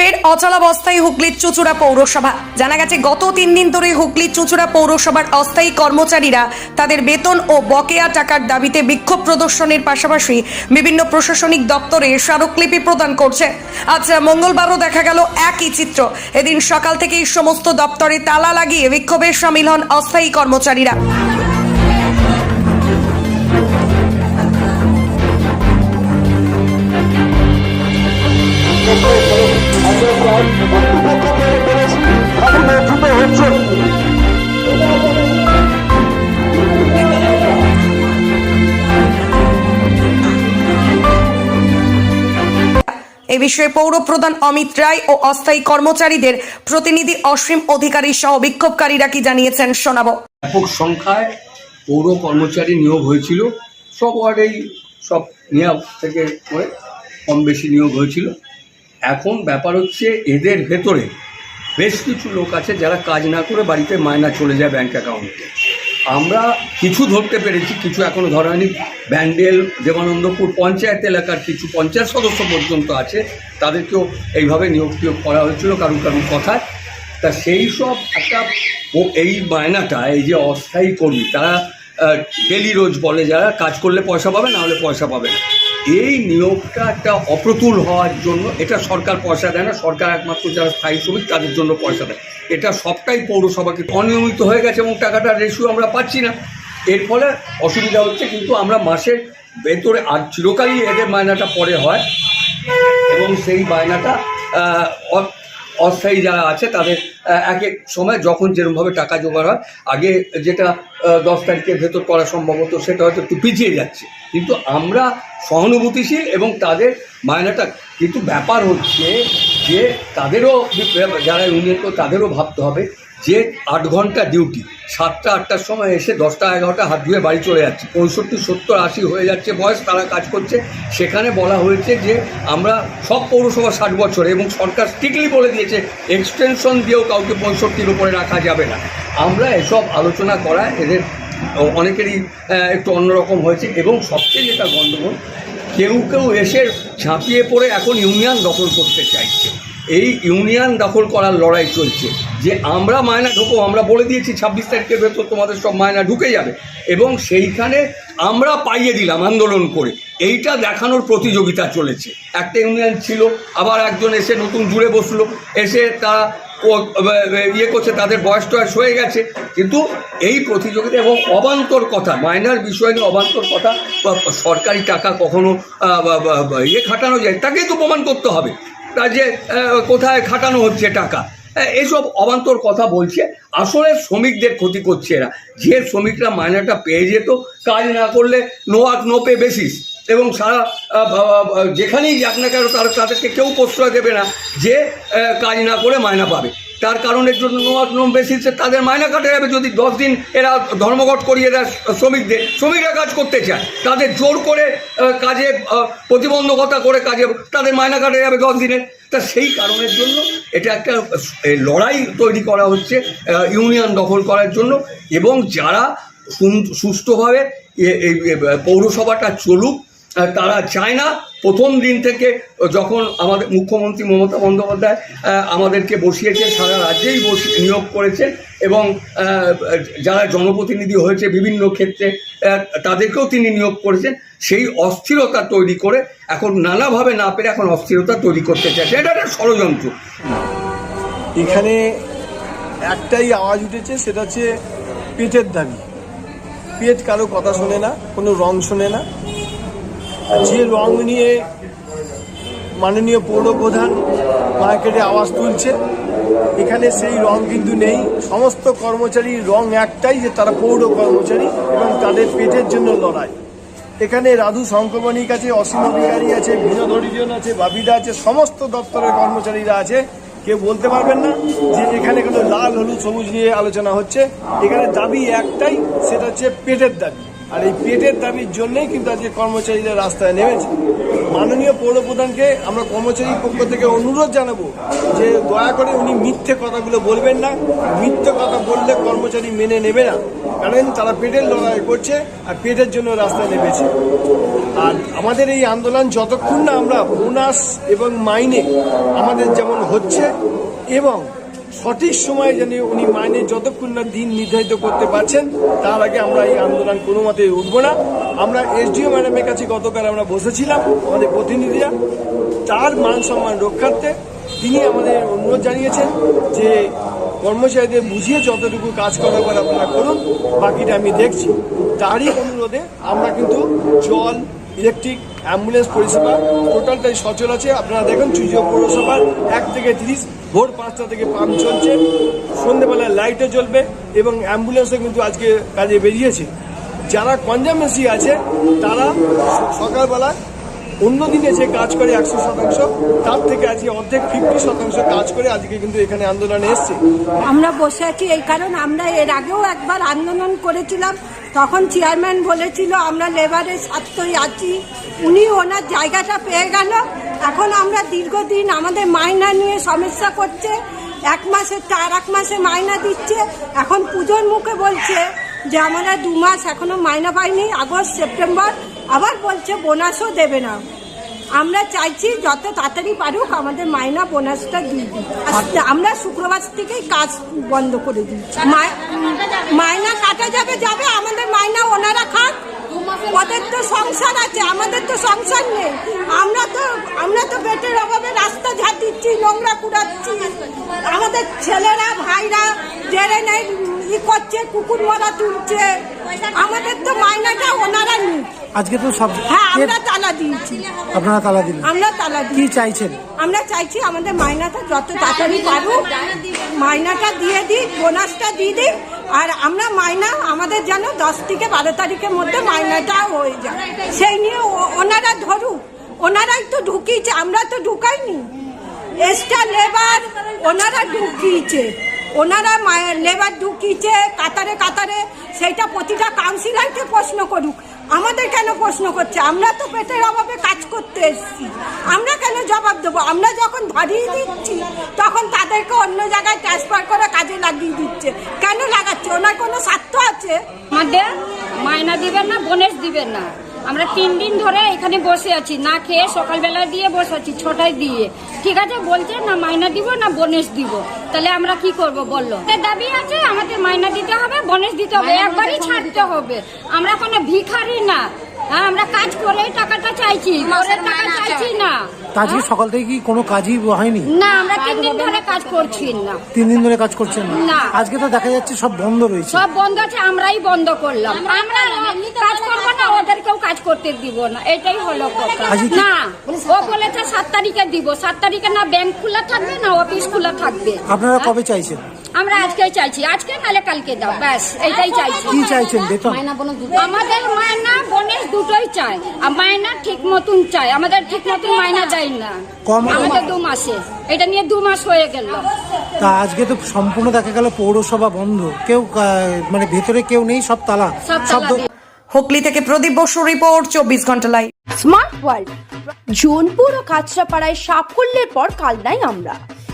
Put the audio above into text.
ফের অচলাবস্থায় হুগলির চুচুড়া পৌরসভা। জানা গেছে, গত তিন দিন ধরে হুগলির চুচুড়া পৌরসভার অস্থায়ী কর্মচারীরা তাদের বেতন ও বকেয়া টাকার দাবিতে বিক্ষোভ প্রদর্শনের পাশাপাশি বিভিন্ন প্রশাসনিক দপ্তরে স্মারকলিপি প্রদান করছে। আজ মঙ্গলবারও দেখা গেল একই চিত্র। এদিন সকাল থেকেই সমস্ত দপ্তরে তালা লাগিয়ে বিক্ষোভে সামিল হন অস্থায়ী কর্মচারীরা। বিষয়ে পৌর প্রধান অমিত রায় ও অস্থায়ী কর্মচারীদের প্রতিনিধি অসীম অধিকারী সহ বিক্ষোভকারীরা কি জানিয়েছেন শোনাবো। ব্যাপক সংখ্যায় পৌর কর্মচারী নিয়োগ হয়েছিল। সব ওয়ার্ডেই সব নিয়োগ থেকে করে কম বেশি নিয়োগ হয়েছিল। এখন ব্যাপার হচ্ছে এদের ভেতরে বেশ কিছু লোক আছে যারা কাজ না করে বাড়িতে মায়না চলে যায় ব্যাংক অ্যাকাউন্টে। আমরা কিছু ধরতে পেরেছি, কিছু এখনও ধরা হয়নি। ব্যান্ডেল, দেবানন্দপুর পঞ্চায়েত এলাকার কিছু পঞ্চায়েত সদস্য পর্যন্ত আছে, তাদেরকেও এইভাবে নিয়োগ টিয়োগ করা হয়েছিল কারণ কারণ কথায়। তা সেই সব একটা এই মায়নাটা এই যে অস্থায়ী কর্মী, তারা ডেলি রোজ বলে যারা, কাজ করলে পয়সা পাবে, না হলে পয়সা পাবে না। এই নিয়োগটা একটা অপ্রতুল হওয়ার জন্য, এটা সরকার পয়সা দেয় না, সরকার একমাত্র যারা স্থায়ী শ্রমিক, তাদের জন্য পয়সা দেয়। এটা সবটাই পৌরসভাকে অনিয়মিত হয়ে গেছে এবং টাকাটার রেশিও আমরা পাচ্ছি না। এর ফলে অসুবিধা হচ্ছে, কিন্তু আমরা মাসের ভেতরে আর চিরকালই এদের মায়নাটা পরে হয়। এবং সেই বায়নাটা অস্থায়ী যারা আছে, তাদের এক এক সময় যখন যেরকমভাবে টাকা জোগাড় হয়, আগে যেটা দশ তারিখের ভেতর করা সম্ভব হতো, সেটা হয়তো একটু পিছিয়ে যাচ্ছে। কিন্তু আমরা সহানুভূতিশীল এবং তাদের মায়নাটা, কিন্তু ব্যাপার হচ্ছে যে, তাদেরও যারা ইউনিয়ন তাদেরও ভাবতে হবে যে আট ঘণ্টা ডিউটি সাতটা, আটটার সময় এসে দশটা, এগারোটা হাত ধুয়ে বাড়ি চলে যাচ্ছে। পঁয়ষট্টি, সত্তর, আশি হয়ে যাচ্ছে বয়স, তারা কাজ করছে। সেখানে বলা হয়েছে যে আমরা সব পৌরসভা ষাট বছর এবং সরকার স্ট্রিক্টলি বলে দিয়েছে এক্সটেনশন দিয়েও কাউকে পঁয়ষট্টির উপরে রাখা যাবে না। আমরা এসব আলোচনা করা এদের অনেকেরই একটু অন্যরকম হয়েছে। এবং সবচেয়ে যেটা গণ্ডগোল, কেউ কেউ এসে ঝাঁপিয়ে পড়ে এখন ইউনিয়ন দখল করতে চাইছে। এই ইউনিয়ন দখল করার লড়াই চলছে। যে আমরা মায়না ঢুকো, আমরা বলে দিয়েছি ছাব্বিশ তারিখের ভেতর তোমাদের সব মায়না ঢুকে যাবে। এবং সেইখানে আমরা পাইয়ে দিলাম আন্দোলন করে। এইটা দেখানোর প্রতিযোগিতা চলেছে। একটা ইউনিয়ন ছিল, আবার একজন এসে নতুন জুড়ে বসল। এসে তারা ইয়ে করছে, তাদের বয়স টয়স হয়ে গেছে। কিন্তু এই প্রতিযোগিতা এবং অবান্তর কথা মাইনার বিষয় নিয়ে অবান্তর কথা সরকারি টাকা কখনো ইয়ে খাটানো যায়, তাকেই তো প্রমাণ করতে হবে। তা যে কোথায় খাটানো হচ্ছে টাকা? এসব অবান্তর কথা বলছে। আসলে শ্রমিকদের ক্ষতি করছে এরা। যে শ্রমিকরা মায়নাটা পেয়ে যেত, কাজ না করলে no work no pay basis এবং সারা যেখানেই যাক না কেন তারা তাদেরকে কেউ প্রশ্রয় দেবে না যে কাজ না করে মায়না পাবে। তার কারণের জন্য নো বেসিসে তাদের মায়না কাটা যাবে। যদি দশ দিন এরা ধর্মঘট করিয়ে দেয় শ্রমিকদের, শ্রমিকরা কাজ করতে চায়, তাদের জোর করে কাজে প্রতিবন্ধকতা করে কাজে তাদের মায়না কাটা যাবে দশ দিনের। তা সেই কারণের জন্য এটা একটা লড়াই তৈরি করা হচ্ছে ইউনিয়ন দখল করার জন্য। এবং যারা সুস্থভাবে এই পৌরসভাটা চলুক তারা চায় না প্রথম দিন থেকে যখন আমাদের মুখ্যমন্ত্রী মমতা বন্দ্যোপাধ্যায় আমাদেরকে বসিয়েছে সারা রাজ্যেই নিয়োগ করেছেন এবং যারা জনপ্রতিনিধি হয়েছে বিভিন্ন ক্ষেত্রে তাদেরকেও তিনি নিয়োগ করেছেন। সেই অস্থিরতা তৈরি করে এখন নানাভাবে না পেরে এখন অস্থিরতা তৈরি করতে চাইছে। এটা একটা ষড়যন্ত্র। এখানে একটাই আওয়াজ উঠেছে, সেটা হচ্ছে পেটের দাবি। পেট কারও কথা শোনে না, কোনো রং শোনে না। যে রং নিয়ে মাননীয় পৌর প্রধান মার্কেটে আওয়াজ তুলছে, এখানে সেই রং কিন্তু নেই। সমস্ত কর্মচারী রং একটাই যে তারা পৌর কর্মচারী এবং তাদের পেটের জন্য লড়াই। এখানে রাধু শঙ্করমণিক আছে অসীম অধিকারী আছে বিনোদ হরিজন আছে, বাবিদা আছে, সমস্ত দপ্তরের কর্মচারীরা আছে। কেউ বলতে পারবেন না যে এখানে কোনো লাল, হলুদ, সবুজ নিয়ে আলোচনা হচ্ছে। এখানে দাবি একটাই, সেটা হচ্ছে পেটের দাবি। আর এই পেটের দাবির জন্যই কিন্তু আজকে কর্মচারীরা রাস্তায় নেমেছে। মাননীয় পৌর প্রধানকে আমরা কর্মচারীর পক্ষ থেকে অনুরোধ জানাব যে দয়া করে উনি মিথ্যে কথাগুলো বলবেন না। মিথ্যে কথা বললে কর্মচারী মেনে নেবে না। কারণ তারা পেটের লড়াই করছে আর পেটের জন্য রাস্তায় নেমেছে। আর আমাদের এই আন্দোলন যতক্ষণ না আমরা বোনাস এবং মাইনে আমাদের যেমন হচ্ছে এবং সঠিক সময়ে যেন উনি মাইনে যতক্ষণ না দিন নির্ধারিত করতে পারছেন, তার আগে আমরা এই আন্দোলন কোনো মতে উঠবো না। আমরা এসডিও ম্যাডামের কাছে গতকাল আমরা বসেছিলাম, আমাদের প্রতিনিধিরা, তার মান সম্মান রক্ষার্থে তিনি আমাদের অনুরোধ জানিয়েছেন যে কর্মচারীদের বুঝিয়ে যতটুকু কাজ করাবার আপনারা করুন, বাকিটা আমি দেখছি। তারই অনুরোধে আমরা কিন্তু জল ইলেকট্রিক অ্যাম্বুলেন্স পরিষেবা টোটালটাই সচল আছে। আপনারা দেখুন চুজিয়া পৌরসভার এক থেকে তিরিশ, ভোর পাঁচটা থেকে পাম্প চলছে। সন্ধ্যেবেলায় লাইটও জ্বলবে এবং অ্যাম্বুলেন্সও কিন্তু আজকে কাজে বেরিয়েছে। যারা কনজামেন্সি আছে, তারা সকালবেলা অন্য দিনে যে কাজ করে একশো শতাংশ, তার থেকে আজকে অর্ধেক, ফিফটি শতাংশ কাজ করে আজকে কিন্তু এখানে আন্দোলনে এসছে। আমরা বসে আছি এই কারণ। আমরা এর আগেও একবার আন্দোলন করেছিলাম তখন চেয়ারম্যান বলেছিল, আমরা লেবারের স্বার্থই আছি। উনি ওনার জায়গাটা পেয়ে গেল। এখন আমরা দীর্ঘদিন আমাদের মাইনা নিয়ে সমস্যা করছে। এক মাসে চার, এক মাসে মাইনা দিচ্ছে। এখন পুজোর মুখে বলছে যে, আমরা দু মাস এখনও মাইনা পাইনি। আগস্ট, সেপ্টেম্বর আবার বলছে, বোনাসও দেবে না। আমরা চাইছি যত তাড়াতাড়ি পারুক আমাদের মাইনা বোনাসটা দিয়ে দিই আমরা শুক্রবার থেকেই কাজ বন্ধ করে দিচ্ছি মাই- মাইনা কাটা যাবে যাবে, আমাদের মাইনা ওনারা খাক। ওদের তো সংসার আছে, আমাদের তো সংসার নেই। আমরা তো আমরা তো পেটের অভাবে রাস্তা ঝাঁট দিচ্ছি নোংরা কুড়াচ্ছি। আমাদের ছেলেরা, ভাইরা জেরে নেই, ই করছে কুকুর মরা তুলছে আমাদের তো মাইনাটা ওনারা নিক আজকে তো সব হ্যাঁ আমরা তালা দিয়েছি। আপনারা তালা দিলেন। আমরা তালা কি চাইছেন? আমরা চাইছি আমাদের মাইনাটা যত তাড়াতাড়ি পারুক মাইনাটা দিয়ে দিই বোনাসটা দিয়ে দিই আর আমরা মাইনা আমাদের যেন দশ থেকে বারো তারিখের মধ্যে মাইনাটা হয়ে যায়। সেই নিয়ে ওনারা ধরুক ওনারাই তো ঢুকিয়েছে আমরা তো ঢুকাইনি। এক্সট্রা লেবার ওনারা ঢুকিয়েছে। ওনারা লেবার ঢুকিয়েছে কাতারে কাতারে সেইটা প্রতিটা কাউন্সিলরকে প্রশ্ন করুক। আমাদের কেন প্রশ্ন করছে? আমরা তো পেটের অভাবে কাজ করতে এসেছি। আমরা কেন জবাব দেবো? আমরা যখন ধরিয়ে দিচ্ছি, তখন তাদেরকে অন্য জায়গায় ট্রান্সফার করে কাজে লাগিয়ে দিচ্ছে। কেন লাগাচ্ছে? ওনার কোনো স্বার্থ আছে? আমাদের মায়না দিবেন না বোনেস দিবেন না। আমরা তিন দিন ধরে এখানে বসে আছি। না খেয়ে সকালবেলা দিয়ে বসে আছি ছটায় দিয়ে। ঠিক আছে বলছে না মাইনা দিব না বোনেস দিব। তাহলে আমরা কি করব বলল? দাবি আছে আমাদের মাইনা দিতে হবে বোনেস দিতে হবে। একবারই ছাড়তে হবে। আমরা কোনো ভিখারি না। আমরা কাজ করে টাকাটা চাইছি। করে টাকা চাইছি না। তা আজকে সকাল থেকে কি কোনো কাজই হয়নি? না আমরা তিন দিন ধরে কাজ করছি না। তিন দিন ধরে কাজ করছেন না? না। আজকে তো দেখা যাচ্ছে সব বন্ধ রয়েছে। সব বন্ধ আছে আমরাই বন্ধ করলাম। আমরা কাজ করব না ওদেরকেও কাজ করতে দিব না। এটাই হলো কথা। না ও বলেছে সাত তারিখে দিব। সাত তারিখে না ব্যাংক খোলা থাকবে না অফিস খোলা থাকবে। আপনারা কবে চাইছেন? আমরা আজকে চাইছি আজকে নালে কালকে দাও ব্যাস এটাই চাইছি। কি চাইছেন বেতন? আমাদের মায়না বোনেস দুটোই চাই আর মায়না ঠিক মতন চাই আমাদের ঠিক মতন মায়না দেয় না। কম- আমাদের দু মাসে এটা নিয়ে দু মাস হয়ে গেল। তা আজকে তো সম্পূর্ণ দেখা গেল পৌরসভা বন্ধ কেউ আহ, মানে ভেতরে কেউ নেই সব তালা। সব হুগলি থেকে প্রদীপ বসু রিপোর্ট চব্বিশ ঘণ্টা লাইভ স্মার্ট ওয়ার্ল্ড জোনপুর ও কাঁচরাপাড়ায় সাফল্যের পর কালনাই আমরা।